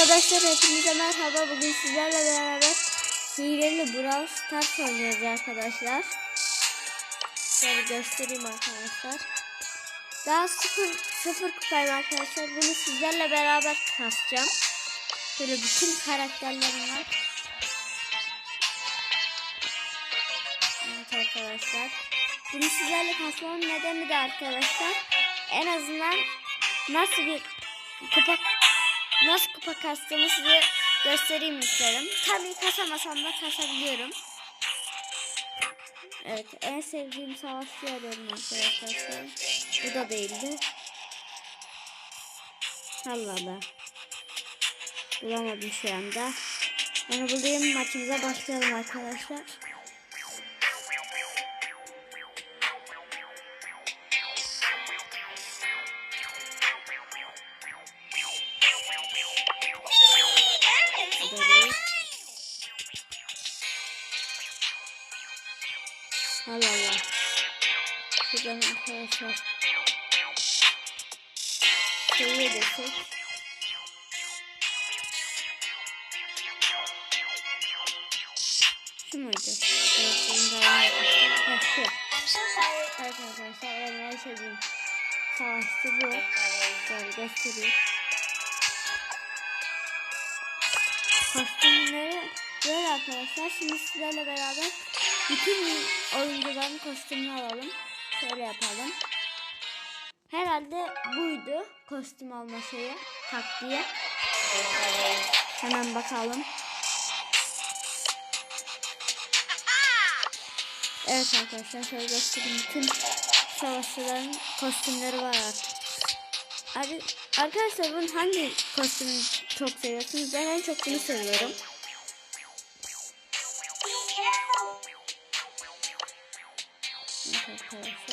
Arkadaşlar hepinize merhaba. Bugün sizlerle beraber hileli Brawl Stars oynuyoruz arkadaşlar. Şöyle göstereyim arkadaşlar. Daha sıfır, sıfır kupayım arkadaşlar. Bunu sizlerle beraber kasacağım. Böyle bütün karakterlerim var. Evet arkadaşlar. Bunu sizlerle kasmamın nedeni de arkadaşlar. En azından nasıl bir kupa nasıl kupa kastığımı size göstereyim isterim. Tabii kasamasam da kasabiliyorum. Evet en sevdiğim savaşçı arıyorum arkadaşlar. Bu da değildi. Allah be. Bulamadım şu anda. Onu bulayım maçımıza başlayalım arkadaşlar. Arkadaşlar. Şöyle desek. Şu muydu? Evet, bunu yapmıştım. Ha, şu. Evet arkadaşlar en sevdiğim savaşçı bu. Şöyle göstereyim. Kostümleri böyle arkadaşlar. Şimdi sizlerle beraber bütün oyuncuların kostümünü alalım. Şöyle yapalım. Herhalde buydu kostüm alma şeyi, taktiği. Hemen bakalım. Evet arkadaşlar şöyle göstereyim. Bütün savaşçıların kostümleri var artık. Arkadaşlar bunun hangi kostümü çok seviyorsunuz? Ben en çok bunu seviyorum. Evet arkadaşlar.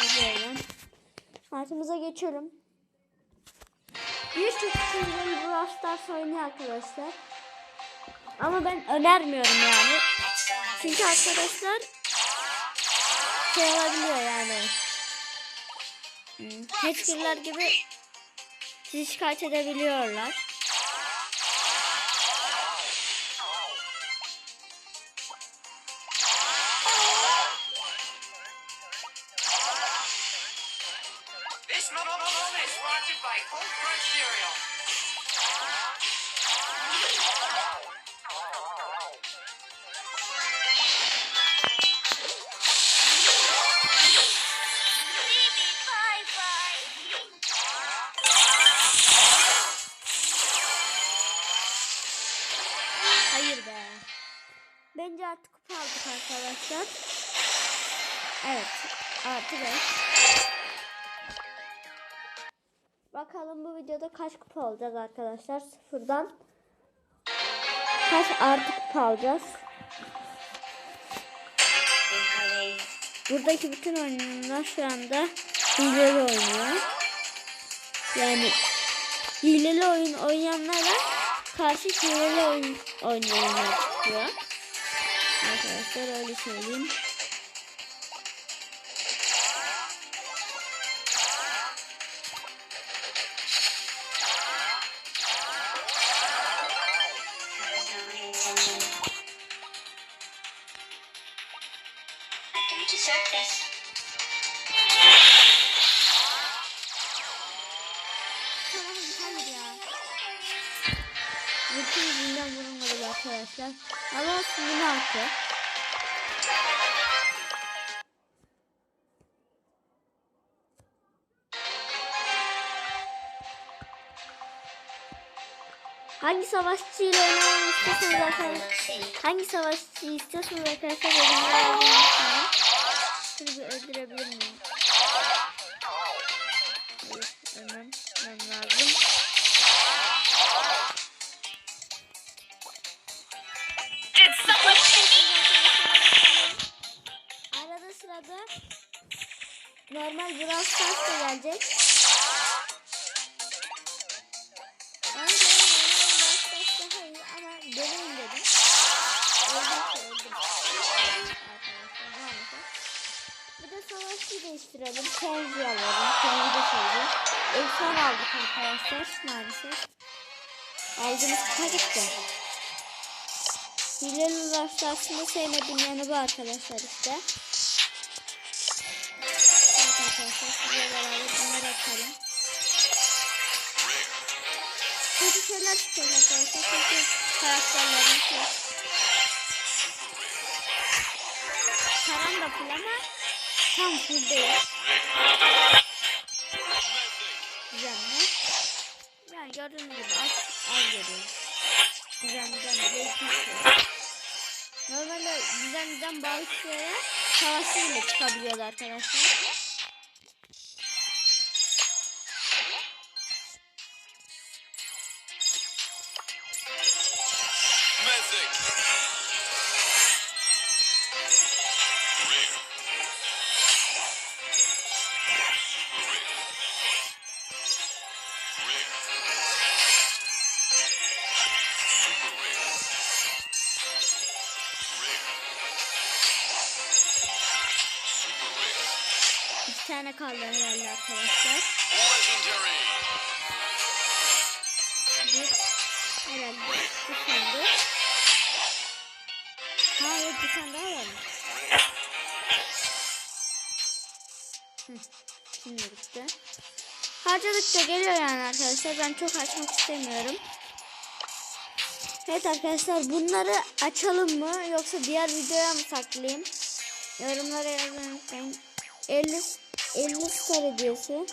Artımıza geçiyorum. Birçok kişinin Brawl Stars oynuyor arkadaşlar. Ama ben önermiyorum yani. Çünkü arkadaşlar şey olabiliyor yani. Hmm, Hackerlar gibi sizi şikayet edebiliyorlar. It's not all. Brought to you by Cold Crunch Cereal. Bakalım bu videoda kaç kupa alacağız arkadaşlar. Sıfırdan. Kaç artı kupa alacağız. Buradaki bütün oyuncular şu anda hileli oynuyor. Yani hileli oyun oynayanlara karşı hileli oyun oynayanlar çıkıyor. Arkadaşlar öyle söyleyeyim. Don't deserve this. Tamam hayır ya. Bütün yüzünden vurulmadı arkadaşlar. Hangi savaşçıyla oynamamı istiyorsanız arkadaşlar hangi. Şunu bir öldürebilir miyim? Arkadaşlar maalesef. Aldığımız kupa gitti. Hileli uğraşta aslında sevmediğim yanı bu arkadaşlar işte. Evet arkadaşlar sizle beraber bunları açalım. Kötü şeyler çıkıyor arkadaşlar. Çünkü karakterlerin şey. Param da full ama tam full değil. Yani gördüğünüz gibi az, az geliyor. Güzel güzel iki şey. Normalde güzel güzel savaşçı bile çıkabiliyordu arkadaşlar. Mythic. Tane kaldı herhalde arkadaşlar. Bir herhalde bir kaldı. Ha yok bir tane daha var. Hı, Şimdi bitti. Harcadıkça geliyor yani arkadaşlar. Ben çok açmak istemiyorum. Evet arkadaşlar bunları açalım mı yoksa diğer videoya mı saklayayım? Yorumlara yazmayı unutmayın. 50 50 star hediyesi.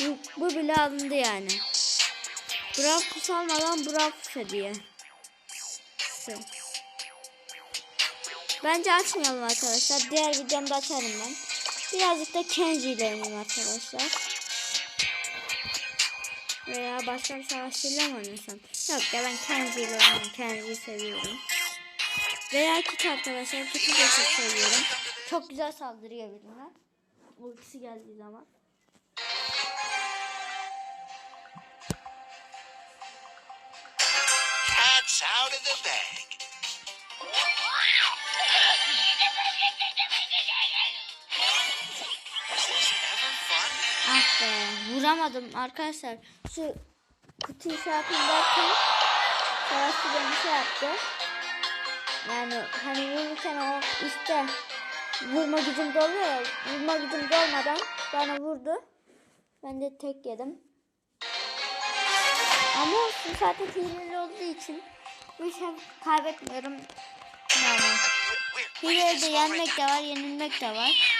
Bu, bu bile alındı yani. Brav kusalmadan Brav hediye. İşte. Bence açmayalım arkadaşlar. Diğer videomda açarım ben. Birazcık da Kenji ile oynayayım arkadaşlar. Veya başka bir savaşçıyla mı oynasam? Yok ya ben Kenji ile oynayayım. Kenji'yi seviyorum. Veya Kit arkadaşlar. Kit'i de çok seviyorum. Çok güzel saldırıyor birine. Ultisi geldiği zaman. Cat's out of the bag. Ah be vuramadım arkadaşlar. Şu kutuyu şey yapayım derken savaşçı beni şey yaptı. Yani hani vururken o işte vurma gücüm doluyor. Vurma gücüm dolmadan bana vurdu. Ben de tek yedim. Ama olsun zaten hileli olduğu için bir şey kaybetmiyorum. Yani hileli yenmek de var, yenilmek de var.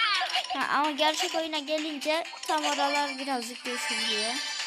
Ha, ama gerçek oyuna gelince tam oralar birazcık değişebiliyor.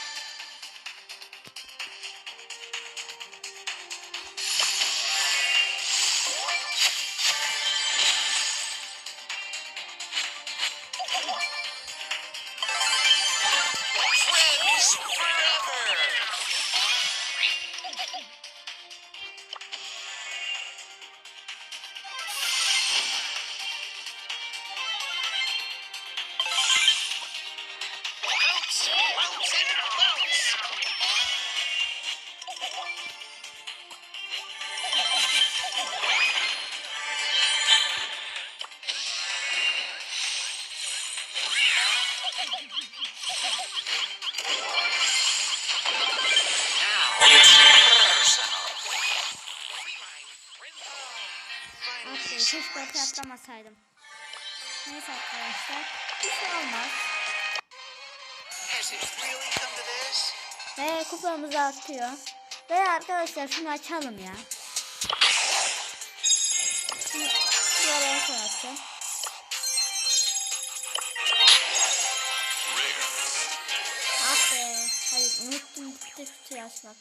Atlamasaydım. Neyse arkadaşlar. Bir şey olmaz. This? Ve kupamız artıyor. Ve arkadaşlar şunu açalım ya. Şunu şu araya koyacağım. Rare. Ah be. Hayır unuttum kutu kutuyu açmak.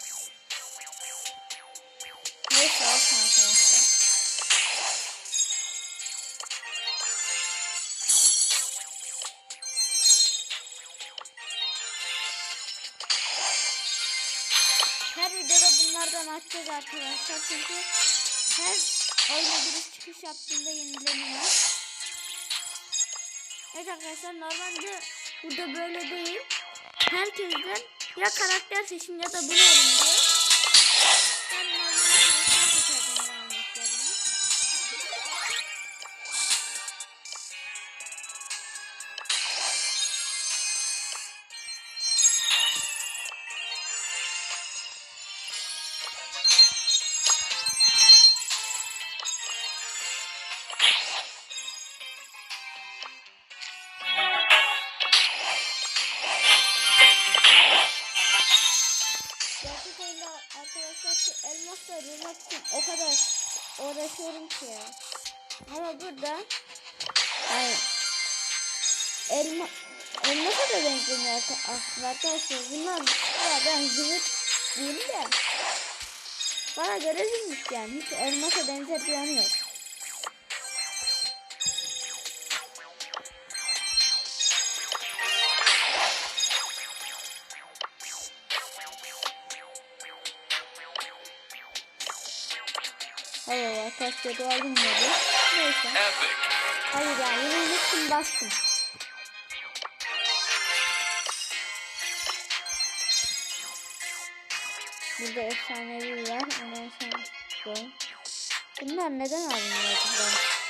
Açacağız arkadaşlar çünkü her bir çıkış yaptığında yenileniyor. Evet arkadaşlar normalde burada böyle değil. Herkesten ya karakter seçin ya da bunu alın Gerçek oyunda arkadaşlar şu elmasları bulmak için o kadar uğraşıyorum ki ya. Ama burada yani elma elmasa da benzemiyor aslında ah, arkadaşlar. Bunlar ya ben zümrüt değilim de bana göre zümrüt yani. Hiç elmasa benzer bir yanı yok. Arkadaşlar aldım dedi. Neyse. Hayır yani yine unuttum bastım. Burada efsanevi var. Ondan sonra bu. Bunlar neden alınıyor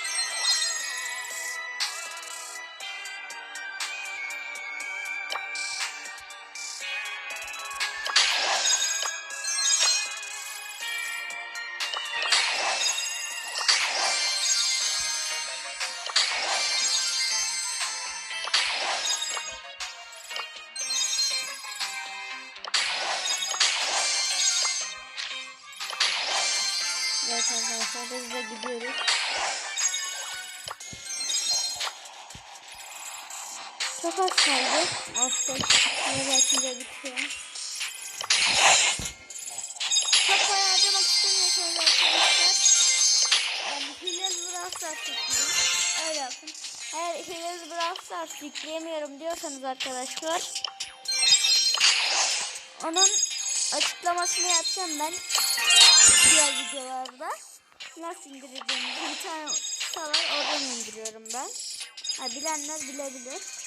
Evet arkadaşlar hızla gidiyoruz. Çok az kaldı. Altta şöyle açınca bitiyor. Çok para harcamak istemiyorsanız arkadaşlar. Yani Brawl Stars yükleyin. Öyle yapın. Eğer Brawl Stars yükleyemiyorum diyorsanız arkadaşlar. Onun açıklamasını yapacağım ben diğer videolarda nasıl indireceğimizi bir tane var oradan indiriyorum ben. Ha, bilenler bilebilir.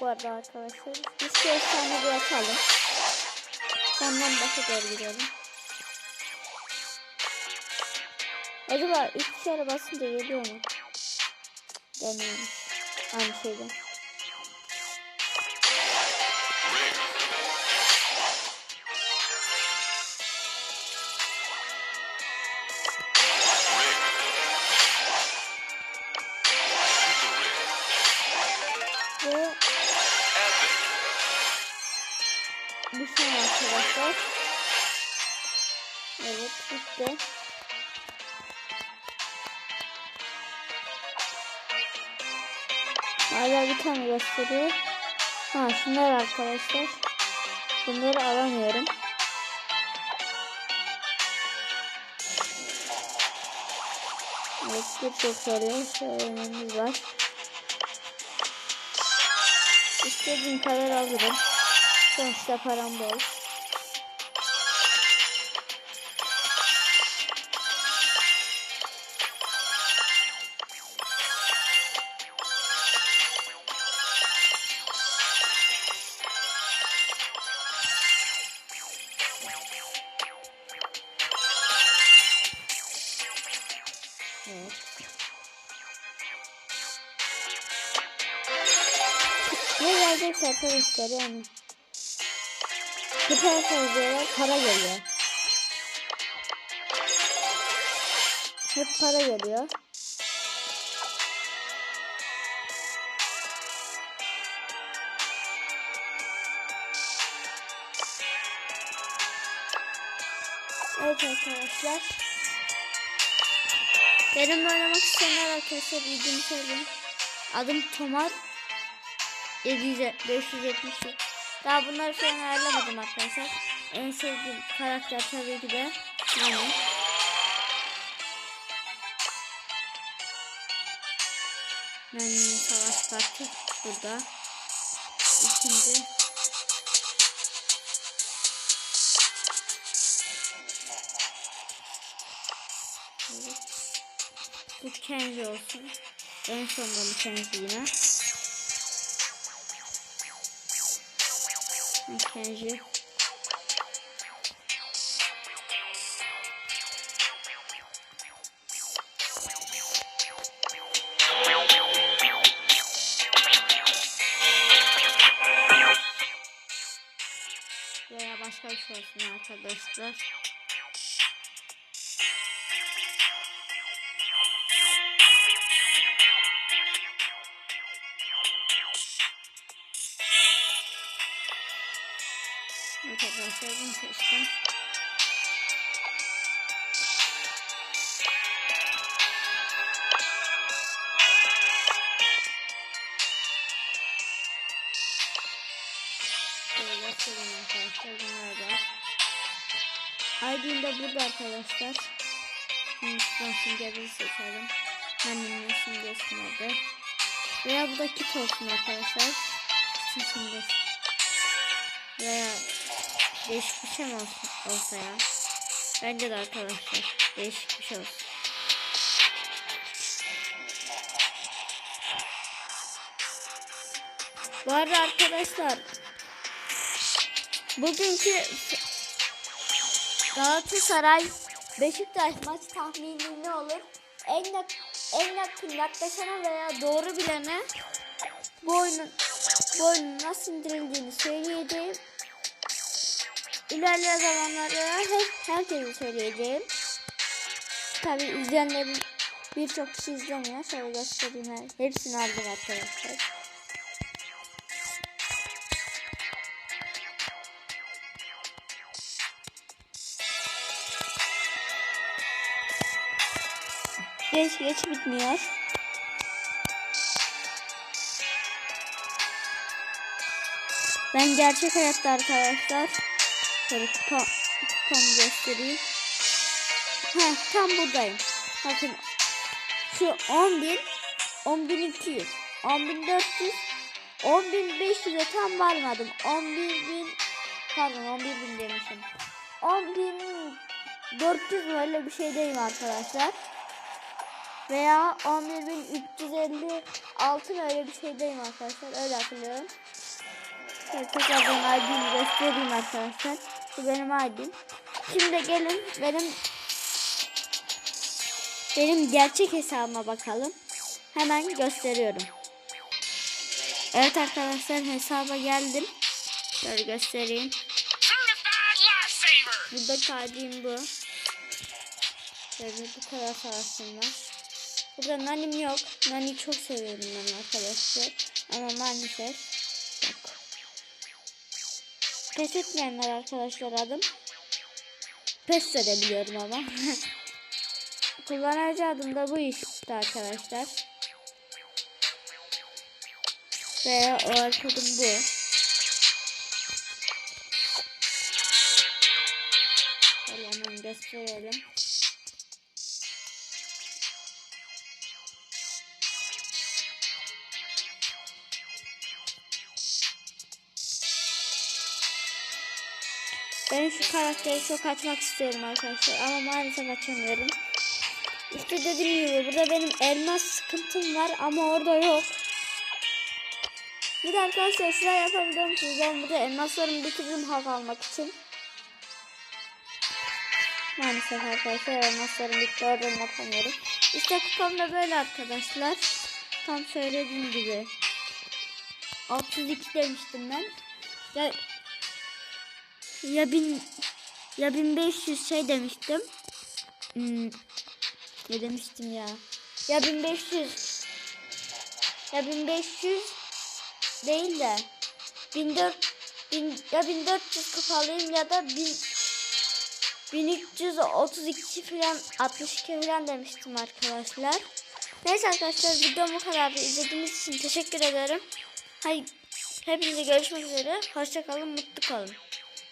Çok vardı arkadaşlar. Biz şu efsane bir atalım. Ondan başa doğru gidelim. Acaba ilk kere basınca geliyor mu? Gelmiyormuş. Aynı şeyden. Hala bir tane gösteriyor. Ha şunlar arkadaşlar. Bunları alamıyorum. Evet birçok soruyu söylememiz var. İstediğim kadar alırım. Sonuçta param bol. Evet. Ne gelecekse arkadaşlar yani. Süper diyorlar para geliyor. Hep para geliyor. Evet arkadaşlar. Benimle oynamak isteyenler arkadaşlar bildiğimi söyleyeyim. Adım Tomar. 700 573. Daha bunları şu an ayarlamadım arkadaşlar. En sevdiğim karakter tabii ki de Nani. Nani'nin savaş kartı burada. İkinci. Evet. Bu Kenji olsun. En sonunda bu Kenji yine. Kenji. Veya başka bir şey olsun arkadaşlar. Bunu seçtim. Şöyle yapalım arkadaşlar bunlar da. De burada arkadaşlar. Şuradan simgeleri seçelim. Annemin simgesi nerede? Veya bu da kit olsun arkadaşlar. Kitin simgesi. Veya değişik bir şey mi olsun, olsa ya? Bence de arkadaşlar değişik bir şey olsun. Bu arada arkadaşlar bugünkü Galatasaray Beşiktaş maç tahmini ne olur? En yak en yakın yaklaşana veya doğru bilene bu oyunun bu oyunun nasıl indirildiğini söyleyeceğim. İlerleyen zamanlarda hep herkese söyleyeceğim. Tabi izleyenlerin birçok kişi izlemiyor. Şöyle göstereyim. her- Hepsini aldım arkadaşlar. Geç geç bitmiyor. Ben gerçek hayatta arkadaşlar şöyle kupa, kupamı göstereyim. Heh, tam buradayım. Bakın şu 10.000 10.200 10.400 10.500'e tam varmadım. 11.000 pardon 11.000 demişim. 10.400 mü öyle bir şeydeyim arkadaşlar. Veya 11.356 mı öyle bir şeydeyim arkadaşlar. Öyle hatırlıyorum. Şöyle tekrardan ID'mi göstereyim arkadaşlar. Bu benim ID'm. Şimdi gelin benim benim gerçek hesabıma bakalım. Hemen gösteriyorum. Evet arkadaşlar hesaba geldim. Şöyle göstereyim. Burada ID'm bu. Şöyle bu kadar savaşım var. Burada nanim yok. Nani çok seviyorum ben arkadaşlar. Ama maalesef. Pes etmeyenler arkadaşlar adım. Pes edebiliyorum ama. Kullanıcı adım da bu işte arkadaşlar. Veya o arkadım bu. Hemen gösterelim. Ben şu karakteri çok açmak istiyorum arkadaşlar ama maalesef açamıyorum. İşte dediğim gibi burada benim elmas sıkıntım var ama orada yok. Bir arkadaşlar size yapabiliyor musunuz? Ben burada elmaslarımı bitirdim hak almak için. Maalesef arkadaşlar elmaslarım bitti oradan yapamıyorum. İşte kupam da böyle arkadaşlar. Tam söylediğim gibi. 602 demiştim ben. Ya ya bin ya 1500 şey demiştim. Hmm, ne demiştim ya? Ya 1500 ya 1500 değil de 1400 bin, ya 1400 kupalıyım ya da 1000 1332 falan 62 falan demiştim arkadaşlar. Neyse arkadaşlar videom bu kadar. İzlediğiniz için teşekkür ederim. Hayır, hepinize görüşmek üzere. Hoşçakalın, mutlu kalın.